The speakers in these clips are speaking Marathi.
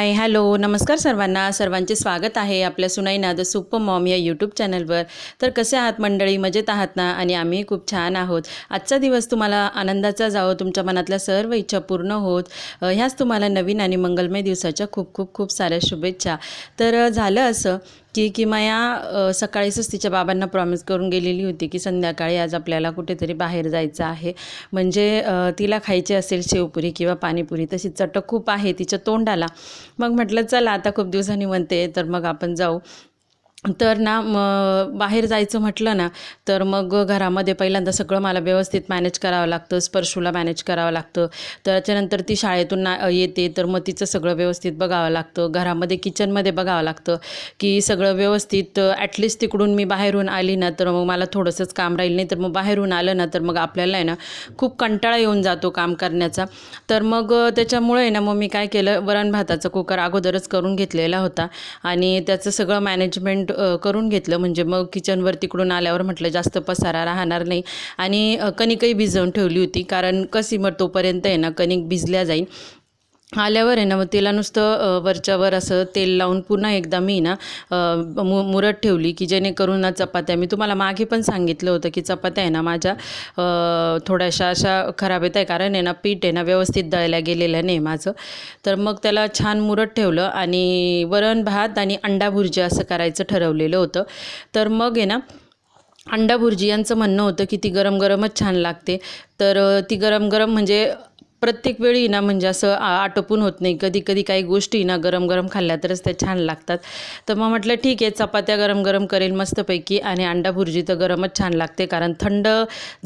हॅलो नमस्कार सर्वांना. सर्वांचे स्वागत आहे आपल्या सुनाईना द सुपर मॉम या यूट्यूब चॅनलवर तर कसे आहात मंडळी? मजेत आहात ना? आणि आम्ही खूप छान आहोत. आजचा दिवस तुम्हाला आनंदाचा जावो तुमच्या मनातल्या सर्व इच्छा पूर्ण होत. ह्याच तुम्हाला नवीन आणि मंगलमय दिवसाच्या खूप खूप खूप साऱ्या शुभेच्छा. तर झालं असं. की की माया सकाळीच तिच्या बाबांना प्रॉमिस करून गेलेली होती की संध्याकाळी आज आपल्याला कुठेतरी बाहेर जायचं आहे. म्हणजे तिला खायची असेल शेवपुरी किंवा पाणीपुरी तशी चटक खूप आहे तिच्या तोंडाला. मग म्हटलं चला आता खूप दिवसांनी म्हणते तर मग आपण जाऊ. तर ना मग बाहेर जायचं म्हटलं ना तर मग घरामध्ये पहिल्यांदा सगळं मला व्यवस्थित मॅनेज करावं लागतं स्पर्शूला मॅनेज करावं लागतं. त्याच्यानंतर ती शाळेतून ना येते तर मग तिचं सगळं व्यवस्थित बघावं लागतं. घरामध्ये किचनमध्ये बघावं लागतं की सगळं व्यवस्थित ॲटलिस्ट तिकडून मी बाहेरून आली ना तर मग मला थोडंसंच काम राहील. नाही तर मग बाहेरून आलं ना तर मग आपल्याला आहे ना खूप कंटाळा येऊन जातो काम करण्याचा. तर मग त्याच्यामुळे ना मग मी काय केलं वरण भाताचा कुकर अगोदरच करून घेतलेला होता. आणि त्याचं सगळं मॅनेजमेंट अ, करून घेतलं. म्हणजे मग किचनवर तिकडून आल्यावर म्हटलं जास्त पसारा राहणार नाही. आणि कणिकही भिजवून ठेवली होती. कारण कशी मग तोपर्यंत आहे ना कणिक भिजल्या जाईल आल्यावर आहे ना मग तिला नुसतं वरच्यावर असं तेल लावून पुन्हा एकदा मी ना मु मुरत ठेवली की जेणेकरून ना चपात्या मी तुम्हाला मागे पण सांगितलं होतं की चपात्या आहे ना माझ्या थोड्याशा अशा खराब येत आहे. कारण आहे ना पीठ आहे ना व्यवस्थित दळल्या गेलेलं नाही माझं. तर मग त्याला छान मुरत ठेवलं आणि वरण भात आणि अंडा भुर्जी असं करायचं ठरवलेलं होतं. तर मग आहे ना अंडा भुर्जी यांचं म्हणणं होतं की ती गरम गरमच छान लागते. तर ती गरम गरम म्हणजे प्रत्येक वेळी ना म्हणजे असं आ आटोपून होत नाही. कधी कधी काही गोष्टी ना गरम गरम खाल्ल्या तरच त्या छान लागतात. तर मग म्हटलं ठीक आहे चपात्या गरम गरम करेल मस्तपैकी आणि अंडा भुर्जी तर गरमच छान लागते कारण थंड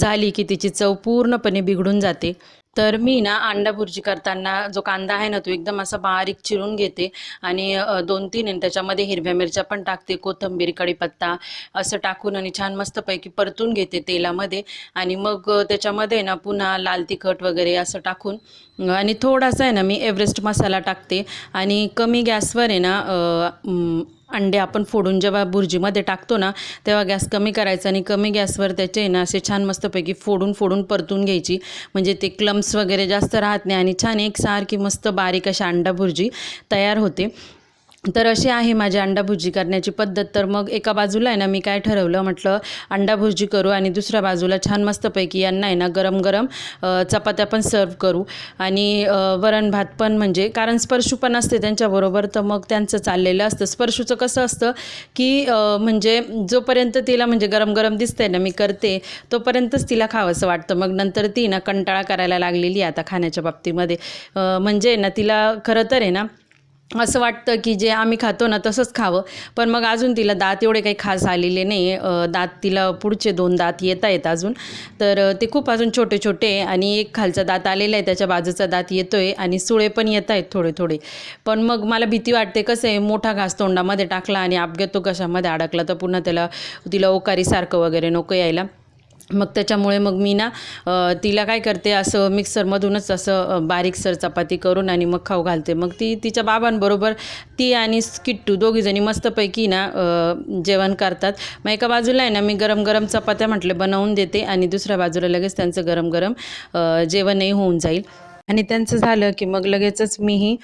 झाली की तिची चव पूर्णपणे बिघडून जाते. तर मी ना अंडा भुर्जी करताना जो कांदा आहे ना तो एकदम असा बारीक चिरून घेते आणि दोन तीन त्याच्यामध्ये हिरव्या मिरच्या पण टाकते कोथंबीर कढीपत्ता असं टाकून आणि छान मस्तपैकी परतून घेते तेलामध्ये आणि मग त्याच्यामध्ये ना पुन्हा लाल तिखट वगैरे असं टाकून आणि थोडासा आहे ना मी एव्हरेस्ट मसाला टाकते आणि कमी गॅसवर आहे ना अंडे आपण फोडून जेव्हा भुर्जीमध्ये टाकतो ना तेव्हा गॅस कमी करायचा आणि कमी गॅसवर त्याचे आहे ना असे छान मस्तपैकी फोडून फोडून परतून घ्यायची. म्हणजे ते क्लम्स वगैरे जास्त राहत नाही आणि छान एकसारखी मस्त बारीक अशा अंडा भुर्जी तयार होते. तर अशी आहे माझी अंडा भुर्जी करण्याची पद्धत. तर मग एका बाजूला आहे ना मी काय ठरवलं? म्हटलं अंडा भुर्जी करू आणि दुसऱ्या बाजूला छान मस्तपैकी यांना आहे ना गरम गरम चपात्या पण सर्व करू. आणि वरण भात पण म्हणजे कारण स्पर्शू पण असते त्यांच्याबरोबर तर मग त्यांचं चाललेलं असतं. स्पर्शूचं कसं असतं की म्हणजे जोपर्यंत तिला म्हणजे गरम गरम दिसतंय ना मी करते तोपर्यंतच तिला खावंसं वाटतं. मग नंतर ती ना कंटाळा करायला लागलेली आहे आता खाण्याच्या बाबतीमध्ये. म्हणजे ना तिला खरं तर आहे ना असं वाटतं की जे आम्ही खातो ना तसंच खावं. पण मग अजून तिला दात एवढे काही खास आलेले नाही दात तिला पुढचे दोन दात येत आहेत अजून. तर ते खूप अजून छोटे छोटे आणि एक खालचा दात आलेला आहे त्याच्या बाजूचा दात येतो आहे आणि सुळे पण येत आहेत थोडे थोडे पण मग मला भीती वाटते कसं आहे मोठा घास तोंडामध्ये टाकला आणि अपघात तो कशामध्ये अडकला तर पुन्हा त्याला तिला ओकारीसारखं वगैरे नको यायला. मग त्याच्यामुळे मग मी ना तिला काय करते असं मिक्सरमधूनच असं बारीकसर चपाती करून आणि मग खाऊ घालते. मग ती तिच्या बाबांबरोबर ती आणि किट्टू दोघीजणी मस्तपैकी ना जेवण करतात. मग एका बाजूला आहे ना मी गरम गरम चपात्या म्हटले बनवून देते आणि दुसऱ्या बाजूला लगेच त्यांचं गरम गरम जेवणही होऊन जाईल. आणि त्यांचं झालं की मग लगेचच मीही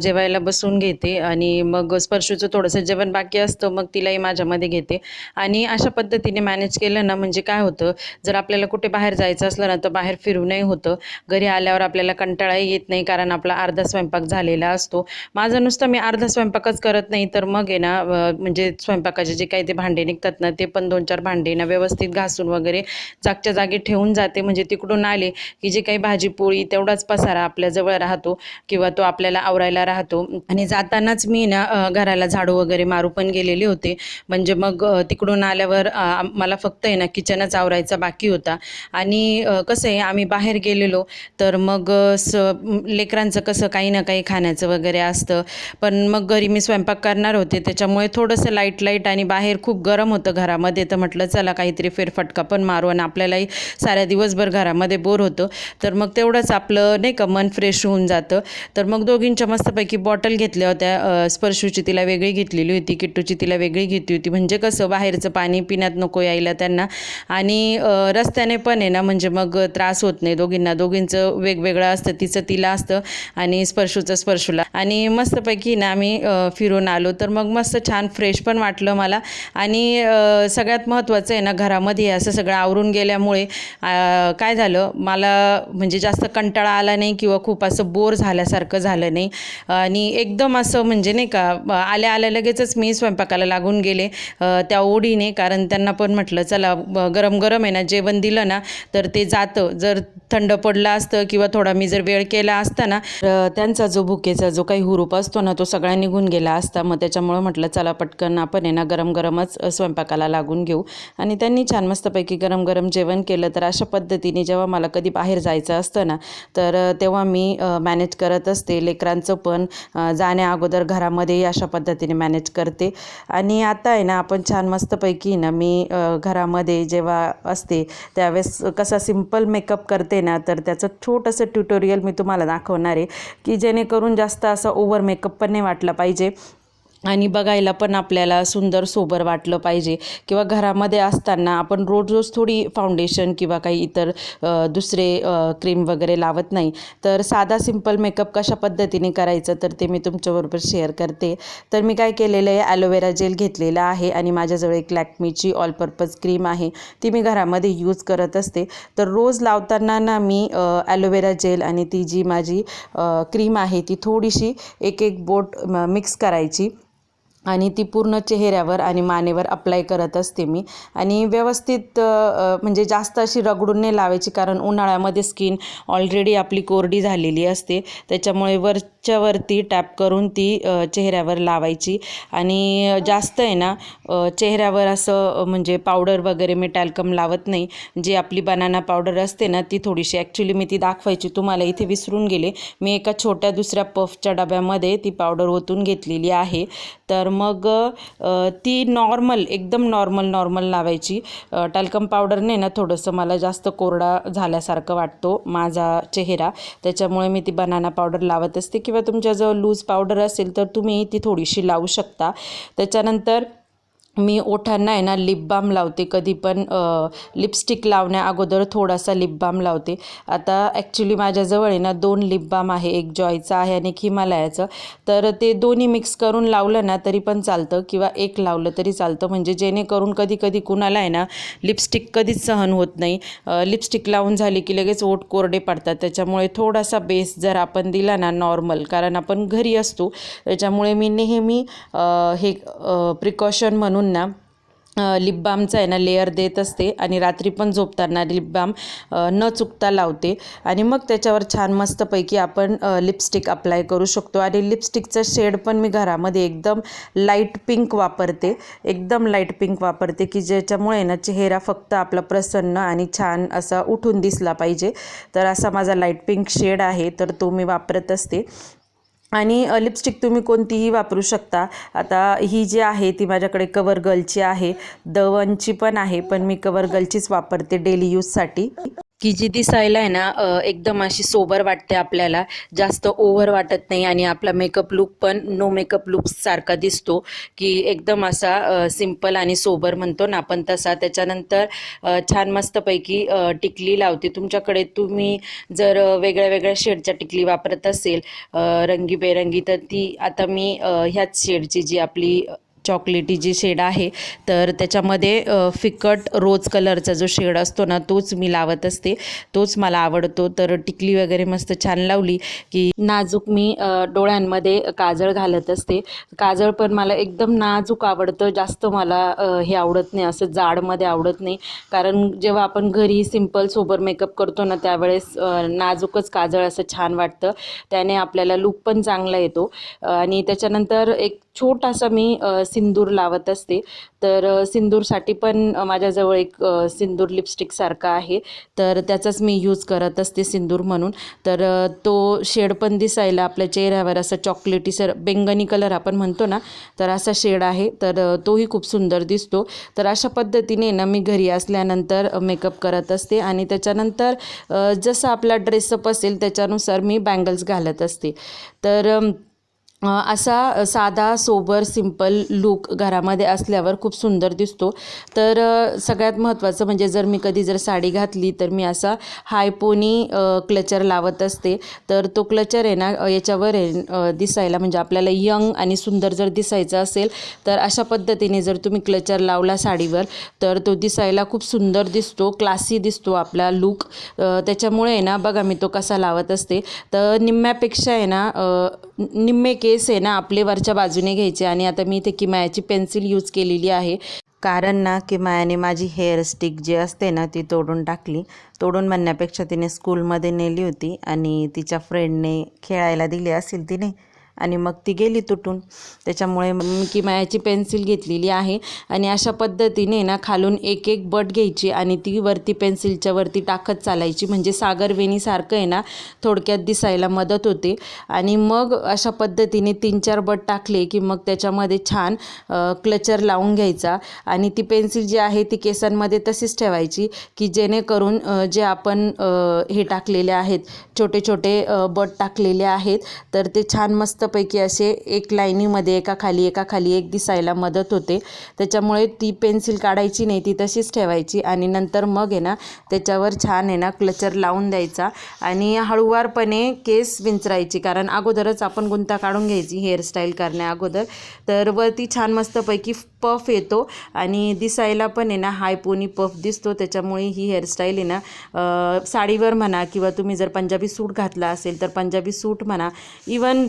जेवायला बसून घेते आणि मग स्पर्शूचं थोडंसं जेवण बाकी असतं मग तिलाही माझ्यामध्ये घेते. आणि अशा पद्धतीने मॅनेज केलं ना म्हणजे काय होतं जर आपल्याला कुठे बाहेर जायचं असलं ना तर बाहेर फिरूनही होतं. घरी आल्यावर आपल्याला कंटाळाही येत नाही कारण आपला अर्धा स्वयंपाक झालेला असतो. माझं नुसतं मी अर्धा स्वयंपाकच करत नाही तर मग आहे ना म्हणजे स्वयंपाकाचे जे काही ते भांडे निघतात ना ते पण दोन चार भांडे ना व्यवस्थित घासून वगैरे जागच्या जागी ठेवून जाते. म्हणजे तिकडून आले की जे काही भाजी पोळी तेवढाच पसारा आपल्याजवळ राहतो किंवा तो आपल्याला आवरायला राहतो. आणि जातानाच मी ना घराला झाडू वगैरे मारू पण गेलेले होते. म्हणजे मग तिकडून आल्यावर मला फक्त आहे ना किचनच आवरायचा बाकी होता. आणि कसं आहे आम्ही बाहेर गेलेलो. तर मग स लेकरांचं कसं काही ना काही खाण्याचं वगैरे असतं. पण मग घरी मी स्वयंपाक करणार होते. त्याच्यामुळे थोडंसं लाइट लाइट आणि बाहेर खूप गरम होतं घरामध्ये. तर म्हटलं चला काहीतरी फेरफटका पण मारू. आणि आपल्यालाही साऱ्या दिवसभर घरामध्ये बोर होतं. तर मग तेवढंच आपलं नाही का मन फ्रेश होऊन जातं. तर मग दोघींच्या मस्तपैकी बॉटल घेतल्या होत्या. स्पर्शूची तिला वेगळी घेतलेली होती किट्टूची तिला वेगळी घेतली होती. म्हणजे कसं बाहेरचं पाणी पिण्यात नको यायला त्यांना. आणि रस्त्याने पण आहे ना म्हणजे मग त्रास होत नाही दोघींना. दोघींचं वेगवेगळं असतं तिचं तिला असतं आणि स्पर्शूचं स्पर्शूला. आणि मस्तपैकी ना आम्ही फिरून आलो. तर मग मस्त छान फ्रेश पण वाटलं मला. आणि सगळ्यात महत्त्वाचं आहे ना घरामध्ये असं सगळं आवरून गेल्यामुळे काय झालं? मला म्हणजे जास्त कंटाळा आला नाही किंवा खूप असं बोर झाल्यासारखं झालं नाही. आणि एकदम असं म्हणजे नाही का आल्या आल्या लगेचच मी स्वयंपाकाला लागून गेले त्या ओढीने. कारण त्यांना पण म्हटलं चला गरम गरम आहे ना जेवण दिलं ना तर ते जातं. जर थंड पडलं असतं किंवा थोडा मी जर वेळ केला असता ना त्यांचा जो भुकेचा जो काही हुरूप असतो ना तो सगळा निघून गेला असता. मग त्याच्यामुळं म्हटलं चला पटकन आपण आहे ना गरम गरमच स्वयंपाकाला लागून घेऊ. आणि त्यांनी छान मस्तपैकी गरम गरम जेवण केलं. तर अशा पद्धतीने जेव्हा मला कधी बाहेर जायचं असतं ना तर तेव्हा मी मॅनेज करत असते. लेकरांचं पण जाण्या अगोदर घरामध्ये अशा पद्धतीने मॅनेज करते. आणि आता आहे ना आपण छान मस्तपैकी ना मी घरामध्ये जेव्हा असते त्यावेळेस कसा सिंपल मेकअप करते ना तर त्याचं छोटंसं ट्युटोरियल मी तुम्हाला दाखवणार आहे की जेणेकरून जास्त असं ओव्हर मेकअप पण नाही वाटला पाहिजे. आणि बघायला पण आपल्याला सुंदर सोबर वाटलं पाहिजे. किंवा घरामध्ये असताना आपण रोज रोज थोडी फाउंडेशन किंवा काही इतर दुसरे क्रीम वगैरे लावत नाही. तर साधा सिंपल मेकअप कशा पद्धतीने करायचं तर ते मी तुमच्याबरोबर शेअर करते. तर मी काय केलेलं आहे ॲलोवेरा जेल घेतलेला आहे आणि माझ्याजवळ एक लॅक्मीची ऑल पर्पज क्रीम आहे. ती मी घरामध्ये यूज करत असते. तर रोज लावताना ना मी ॲलोवेरा जेल आणि ती जी माझी क्रीम आहे ती थोडीशी एक एक बोट मिक्स करायची. आणि ती पूर्ण चेहऱ्यावर आणि मानेवर अप्लाय करत असते मी. आणि व्यवस्थित म्हणजे जास्त अशी रगडून नाही लावायची कारण उन्हाळ्यामध्ये स्किन ऑलरेडी आपली कोरडी झालेली असते. त्याच्यामुळे वरच्यावरती टॅप करून ती चेहऱ्यावर लावायची. आणि जास्त आहे ना चेहऱ्यावर असं म्हणजे पावडर वगैरे मी टॅल्कम लावत नाही. जी आपली बनाना पावडर असते ना ती थोडीशी ॲक्च्युली मी ती दाखवायची. तुम्हाला इथे विसरून गेले. मी एका छोट्या दुसऱ्या पफच्या डब्यामध्ये ती पावडर ओतून घेतलेली आहे. तर मग ती नॉर्मल एकदम नॉर्मल नॉर्मल लावायची. टॅल्कम पावडरने ना थोडंसं मला जास्त कोरडा झाल्यासारखं वाटतो माझा चेहरा. त्याच्यामुळे मी ती बनाना पावडर लावत असते. किंवा तुमच्याजवळ लूज पावडर असेल तर तुम्ही ती थोडीशी लावू शकता. त्याच्यानंतर मी ओठांना आहे ना लिप बाम लावते कधी पण लिपस्टिक लावण्या अगोदर थोडासा लिप बाम लावते. आता ॲक्च्युली माझ्याजवळ आहे ना दोन लिप बाम आहे एक जॉयचा आहे आणि एक हिमालयाचं. तर ते दोन्ही मिक्स करून लावलं ना तरी पण चालतं किंवा एक लावलं तरी चालतं. म्हणजे जेणेकरून कधी कधी कुणाला आहे ना लिपस्टिक कधीच सहन होत नाही. लिपस्टिक लावून झाली की लगेच ओठ कोरडे पडतात. त्याच्यामुळे थोडासा बेस जर आपण दिला ना नॉर्मल कारण आपण घरी असतो त्याच्यामुळे मी नेहमी हे प्रिकॉशन म्हणून ना लिप बामचा आहे ना लेअर देत असते आणि रात्री पण झोपताना लिप बाम न चुकता लावते. आणि मग त्याच्यावर छान मस्तपैकी आपण लिपस्टिक अप्लाय करू शकतो. आणि लिपस्टिकचं शेड पण मी घरामध्ये एकदम लाइट पिंक वापरते. एकदम लाइट पिंक वापरते की ज्याच्यामुळे ना चेहरा फक्त आपला प्रसन्न आणि छान असा उठून दिसला पाहिजे. तर असा माझा लाइट पिंक शेड आहे तर तो मी वापरत असते. आणि लिपस्टिक तुम्ही कोणतीही वापरू शकता. आता ही जी आहे ती माझ्याकडे कवर गर्लची आहे. दवनची पण आहे पण मी कवर गर्लचीच वापरते डेली यूजसाठी की जी दिसायला आहे ना एकदम अशी सोबर वाटते आपल्याला. जास्त ओव्हर वाटत नाही आणि आपला मेकअप लुक पण नो मेकअप लुक सारखा दिसतो. की एकदम असा सिंपल आणि सोबर म्हणतो ना आपण तसा. त्याच्यानंतर छान मस्तपैकी टिकली लावते. तुमच्याकडे तुम्ही जर वेगळ्या वेगळ्या शेडच्या टिकली वापरत असेल रंगीबेरंगी तर ती आता मी ह्याच शेडची जी आपली चॉकलेटी जी शेड आहे. तर त्याच्यामध्ये फिकट रोज कलरचा जो शेड असतो ना तोच मी लावत असते. तोच मला आवडतो. तर टिकली वगैरे मस्त छान लावली की नाजूक मी डोळ्यांमध्ये काजळ घालत असते. काजळ पण मला एकदम नाजूक आवडतं. जास्त मला हे आवडत नाही. असं जाडमध्ये आवडत नाही. कारण जेव्हा आपण घरी सिंपल सोबर मेकअप करतो ना त्यावेळेस नाजूकच काजळ असं छान वाटतं. त्याने आपल्याला लूक पण चांगला येतो. आणि त्याच्यानंतर एक छोटासा मी सिंदूर लावत असते. तर सिंदूरसाठी पण माझ्याजवळ एक सिंदूर लिपस्टिकसारखा आहे. तर त्याचाच मी यूज करत असते सिंदूर म्हणून. तर तो शेड पण दिसायला आपल्या चेहऱ्यावर असं चॉकलेटी सर बेंगनी कलर आपण म्हणतो ना तर असा शेड आहे. तर तोही खूप सुंदर दिसतो. तर अशा पद्धतीने ना मी घरी असल्यानंतर मेकअप करत असते. आणि त्याच्यानंतर जसं आपला ड्रेसअप असेल त्याच्यानुसार मी बँगल्स घालत असते. तर असा साधा सोबर सिंपल लूक घरामध्ये असल्यावर खूप सुंदर दिसतो. तर सगळ्यात महत्त्वाचं म्हणजे जर मी कधी जर साडी घातली तर मी असा हायपोनी क्लचर लावत असते. तर तो क्लचर आहे ना याच्यावर आहे दिसायला म्हणजे आपल्याला यंग आणि सुंदर जर दिसायचं असेल तर अशा पद्धतीने जर तुम्ही क्लचर लावला साडीवर तर तो दिसायला खूप सुंदर दिसतो क्लासी दिसतो आपला लूक. त्याच्यामुळे आहे ना बघा मी तो कसा लावत असते. तर निम्म्यापेक्षा आहे ना निम्मे के केस आहे ना आपले वरच्या बाजूने घ्यायचे आणि आता मी इथे किमायाची पेन्सिल यूज केलेली आहे. कारण ना किमायाने माझी हेअर स्टिक जी असते ना ती तोडून टाकली. तोडून म्हणण्यापेक्षा तिने स्कूलमध्ये नेली होती आणि तिच्या फ्रेंडने खेळायला दिली असेल तिने आणि मग ती गेली तुटून. त्याच्यामुळे मी किमायाची पेन्सिल घेतलेली आहे आणि अशा पद्धतीने ना खालून एक एक बट घ्यायची आणि ती वरती पेन्सिलच्या वरती टाकत चालायची. म्हणजे सागर वेणीसारखं आहे ना थोडक्यात दिसायला मदत होते. आणि मग अशा पद्धतीने तीन चार बट टाकले की मग त्याच्यामध्ये छान क्लचर लावून घ्यायचा. आणि ती पेन्सिल जी आहे ती केसांमध्ये तशीच ठेवायची की जेणेकरून जे आपण हे टाकलेले आहेत छोटे छोटे बट टाकलेले आहेत तर ते छान मस्त मस्तपैकी असे एक लाईनीमध्ये एका खाली एका खाली एक दिसायला मदत होते. त्याच्यामुळे ती पेन्सिल काढायची नाही ती तशीच ठेवायची आणि नंतर मग आहे ना त्याच्यावर छान आहे ना क्लचर लावून द्यायचा आणि हळूवारपणे केस विंचरायची. कारण अगोदरच आपण गुंता काढून घ्यायची हेअरस्टाईल करण्या अगोदर. तर वरती छान मस्तपैकी पफ येतो आणि दिसायला पण आहे ना हाय पोनी पफ दिसतो. त्याच्यामुळे ही हेअरस्टाईल आहे ना साडीवर म्हणा किंवा तुम्ही जर पंजाबी सूट घातला असेल तर पंजाबी सूट म्हणा इवन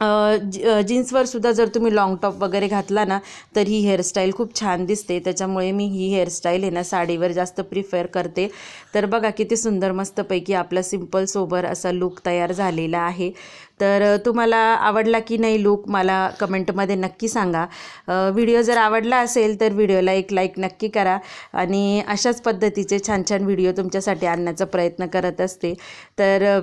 जीन्सवर सुद्धा जर तुम्ही लॉंग टॉप वगैरे घातला ना तर ही हेअरस्टाईल खूप छान दिसते. त्याच्यामुळे मी ही हेअरस्टाईल आहे ना साडीवर जास्त प्रिफर करते. तर बघा किती सुंदर मस्तपैकी आपला सिंपल सोबर असा लूक तयार झालेला आहे. तर तुम्हाला आवडला की नाही लूक मला कमेंटमध्ये नक्की सांगा. व्हिडिओ जर आवडला असेल तर व्हिडिओला एक लाईक नक्की करा. आणि अशाच पद्धतीचे छान छान व्हिडिओ तुमच्यासाठी आणण्याचा प्रयत्न करत असते. तर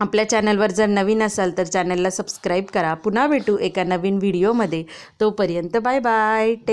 आपल्या चॅनलवर जर नवीन असाल तर चॅनलला सबस्क्राईब करा. पुन्हा भेटू एका नवीन व्हिडिओमध्ये. तोपर्यंत बाय बाय. टेक